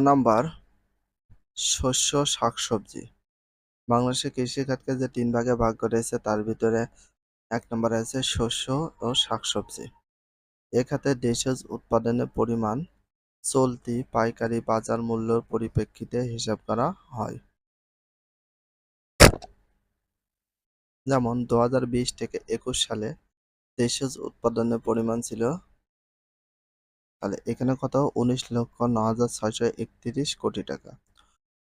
Number, শস্য শাকসবজি। বাংলাদেশের কৃষিখাতকে যে তিন ভাগে ভাগ করেছে, তার ভিতরে এক নম্বরে আছে শস্য ও শাকসবজি। এ খাতে দেশজ উৎপাদনের পরিমাণ চলতি পাইকারি বাজার মূল্যর পরিপ্রেক্ষিতে হিসাব করা হয়। যেমন, দু হাজার বিশ থেকে একুশ সালে দেশজ উৎপাদনের পরিমাণ ছিল তাহলে এখানে কত? উনিশ লক্ষ ন হাজার ছয়শো একত্রিশ কোটি টাকা।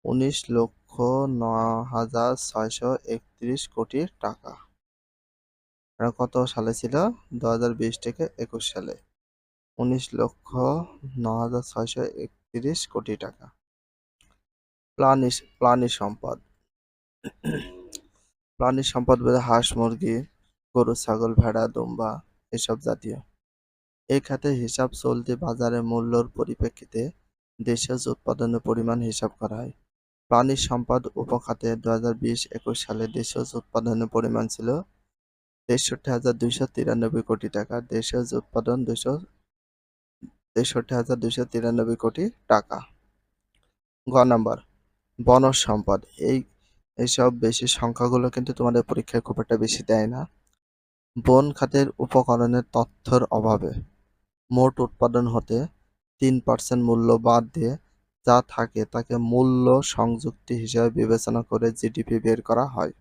উনিশ লক্ষ ন হাজার ছয়শো একত্রিশ কোটি টাকা। এটা কত সালে ছিল? দু হাজার বিশ থেকে একুশ সালে। উনিশ লক্ষ ন হাজার ছয়শো একত্রিশ কোটি টাকা। প্রাণী প্রাণী সম্পদ। প্রাণী সম্পদ বলে হাঁস, মুরগি, গরু, ছাগল, ভেড়া, দুম্বা, এসব জাতীয়। এই খাতে হিসাব চলতি বাজারে মূল্যর পরিপ্রেক্ষিতে দেশজ উৎপাদনের পরিমাণ হিসাব করা হয়, প্রাণী সম্পদ উপখাতে দু হাজার বিশ একুশ সালে দেশজ উৎপাদনের পরিমাণ ছিল তেষট্টি হাজার দুইশো তিরানব্বই কোটি টাকা দেশজ উৎপাদন দুশো তেষট্টি হাজার তিরানব্বই কোটি টাকা। গ নম্বর, বনজ সম্পদ। এই এইসব বেশি সংখ্যাগুলো কিন্তু তোমাদের পরীক্ষায় খুব একটা বেশি দেয় না। বন খাতের উপকরণের তথ্যর অভাবে। মোট উৎপাদন হতে তিন পার্সেন্ট মূল্য বাদ দিয়ে যা থাকে তাকে মূল্য সংযুক্তি হিসেবে বিবেচনা করে জিডিপি বের করা হয়।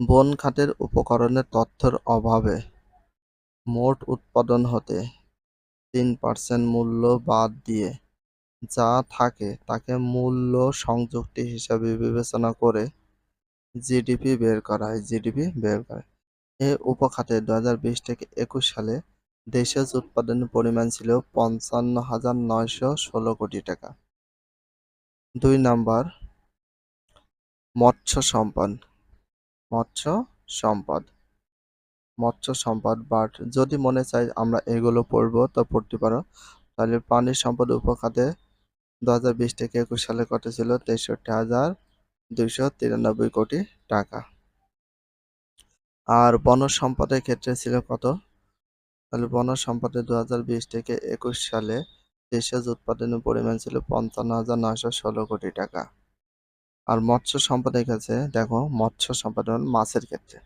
বন খাতের উপকরণের তথ্যের অভাবে মোট উৎপাদন হতে তিন পার্সেন্ট মূল্য বাদ দিয়ে যা থাকে তাকে মূল্য সংযুক্তি হিসাবে বিবেচনা করে জিডিপি বের করা হয়, জিডিপি বের করে এ উপখাতে দু হাজার বিশ থেকে একুশ সালে দেশজ উৎপাদনের পরিমাণ ছিল পঞ্চান্ন হাজার নয়শো ষোলো কোটি টাকা। দুই নাম্বার, মৎস্য সম্পদ। মৎস্য সম্পদ। মৎস্য সম্পদ বাট যদি মনে চাই আমরা এগুলো পড়ব, তো পড়তে পারো। তাহলে প্রাণী সম্পদ উপখাতে দু হাজার বিশ থেকে একুশ সালে কত ছিল? তেষট্টি হাজার দুইশো তিরানব্বই কোটি টাকা। আর বনজ সম্পদের ক্ষেত্রে ছিল কত? তাহলে বনজ সম্পদে দু থেকে একুশ সালে দেশের উৎপাদনের পরিমাণ ছিল পঞ্চান্ন হাজার নয়শো ষোলো কোটি টাকা। আর মৎস্য সম্পদের কাছে দেখো, মৎস্য সম্পদ মানে মাছের ক্ষেত্রে।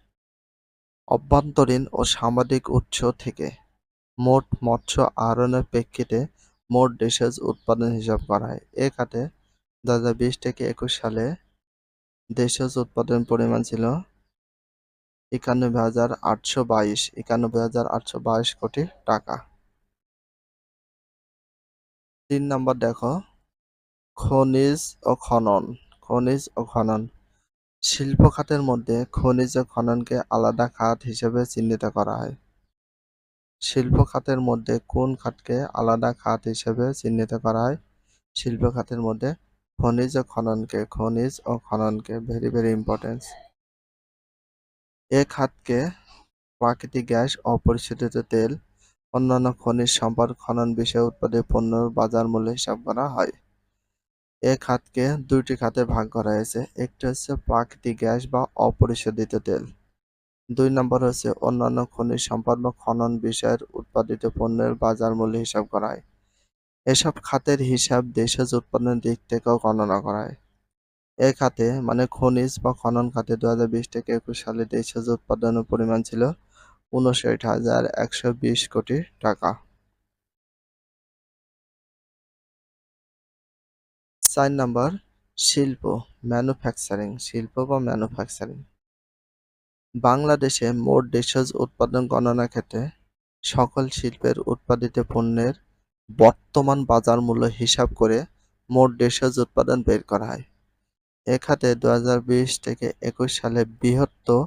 অভ্যন্তরীণ ও সামাজিক উৎস থেকে মোট মৎস্য আহরণের প্রেক্ষিতে মোট দেশের উৎপাদন হিসাব করা হয়। এ খাতে দু থেকে একুশ সালে দেশের উৎপাদন পরিমাণ ছিল একানব্বই হাজার আটশো বাইশ, একানব্বই হাজার আটশো বাইশ কোটি টাকা। তিন নম্বর দেখো, খনিজ ও খনন, খনিজ ও খনন। শিল্প খাতের মধ্যে খনিজ ও খননকে আলাদা খাত হিসেবে চিহ্নিত করা হয়। শিল্প খাতের মধ্যে কোন খাতকে আলাদা খাত হিসেবে চিহ্নিত করা হয়? শিল্প খাতের মধ্যে খনিজ ও খননকে, খনিজ ও খননকে ভেরি ভেরি ইম্পর্টেন্স এ খাতকে প্রাকৃতিক গ্যাস, অপরিশোধিত তেল, অন্যান্য খনিজ সম্পদ, খনন বিষয়ে উৎপাদিত পণ্যের বাজার মূল্য হিসাব করা হয়। এ খাতকে দুইটি খাতে ভাগ করা হয়েছে। একটি হচ্ছে প্রাকৃতিক গ্যাস বা অপরিশোধিত তেল। দুই নম্বর হচ্ছে অন্যান্য খনিজ সম্পদ বা খনন বিষয়ের উৎপাদিত পণ্যের বাজার মূল্য হিসাব করা হয়। এসব খাতের হিসাব দেশজ উৎপাদনের দিক থেকেও গণনা করা হয়। এ খাতে মানে খনিজ বা খনন খাতে দু হাজার বিশ থেকে একুশ সালে দেশের উৎপাদনের পরিমাণ ছিল উনষাট হাজার একশো বিশ কোটি টাকা। চার নাম্বার, শিল্প ম্যানুফ্যাকচারিং শিল্প বা ম্যানুফ্যাকচারিং বাংলাদেশে মোট দেশজ উৎপাদন গণনা ক্ষেত্রে সকল শিল্পের উৎপাদিত পণ্যের বর্তমান বাজার মূল্য হিসাব করে মোট দেশজ উৎপাদন বের করা হয়। এ খাতে দু থেকে একুশ সালে বৃহত্তর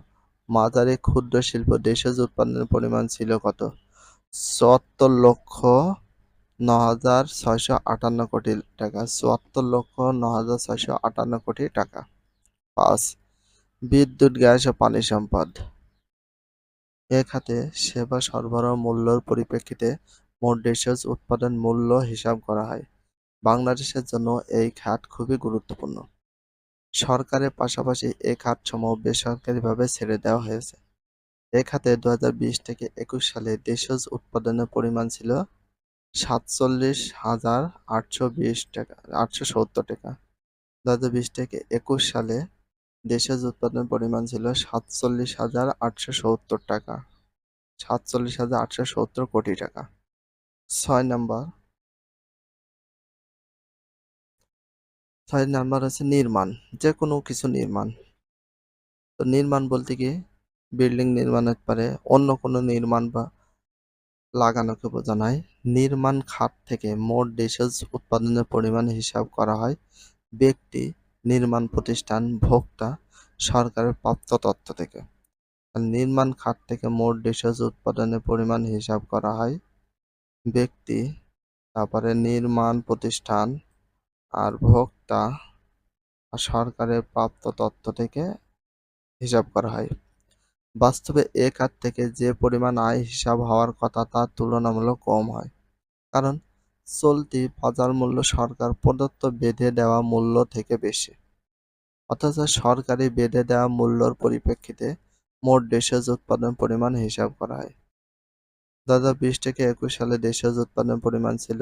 মাঝারি ক্ষুদ্র শিল্প দেশজ উৎপাদনের পরিমাণ ছিল কত? চুয়াত্তর লক্ষ ন হাজার ছয়শো আটান্ন কোটি টাকা। চুয়াত্তর লক্ষ ন হাজার ছয়শো আটান্ন কোটি টাকা। পাঁচ, বিদ্যুৎ, গ্যাস ও পানি সম্পদ। এ খাতে সেবা সরবরাহ মূল্যর পরিপ্রেক্ষিতে মোট দেশজ উৎপাদন মূল্য হিসাব করা হয়। বাংলাদেশের জন্য এই খাত খুবই গুরুত্বপূর্ণ। সরকারের পাশাপাশি এ খাতসমূহ বেসরকারিভাবে ছেড়ে দেওয়া হয়েছে। এ খাতে দু হাজার বিশ থেকে একুশ সালে দেশজ উৎপাদনের পরিমাণ ছিল সাতচল্লিশ হাজার আটশো বিশ টাকা, আটশো সত্তর টাকা। দু হাজার বিশ থেকে একুশ সালে দেশজ উৎপাদনের পরিমাণ ছিল সাতচল্লিশ হাজার আটশো সত্তর টাকা, সাতচল্লিশ হাজার আটশো সত্তর কোটি টাকা। ছয় নাম্বার ছয় নাম্বার হচ্ছে নির্মাণ যে কোনো কিছু নির্মাণ। তো নির্মাণ বলতে কি? বিল্ডিং নির্মাণ হতে পারে, অন্য কোনো নির্মাণ বা লাগানোকে বোঝানো নির্মাণ খাত থেকে মোট দেশের উৎপাদনের পরিমাণ হিসাব করা হয়। ব্যক্তি, নির্মাণ প্রতিষ্ঠান, ভোক্তা, সরকারের প্রাপ্ত তথ্য থেকে। নির্মাণ খাত থেকে মোট দেশের উৎপাদনের পরিমাণ হিসাব করা হয়। ব্যক্তি, তারপরে নির্মাণ প্রতিষ্ঠান আর ভোক্তা সরকারের প্রাপ্ত তথ্য থেকে হিসাব করা হয়। বাস্তবে এ খাত থেকে যে পরিমাণ আয় হিসাব হওয়ার কথা তার তুলনামূলক কম হয়। কারণ চলতি বাজার মূল্য সরকার প্রদত্ত বেঁধে দেওয়া মূল্য থেকে বেশি। অথচ সরকারি বেঁধে দেওয়া মূল্যর পরিপ্রেক্ষিতে মোট দেশজ উৎপাদন পরিমাণ হিসাব করা হয়। দু হাজার বিশ থেকে একুশ সালে দেশজ উৎপাদন পরিমাণ ছিল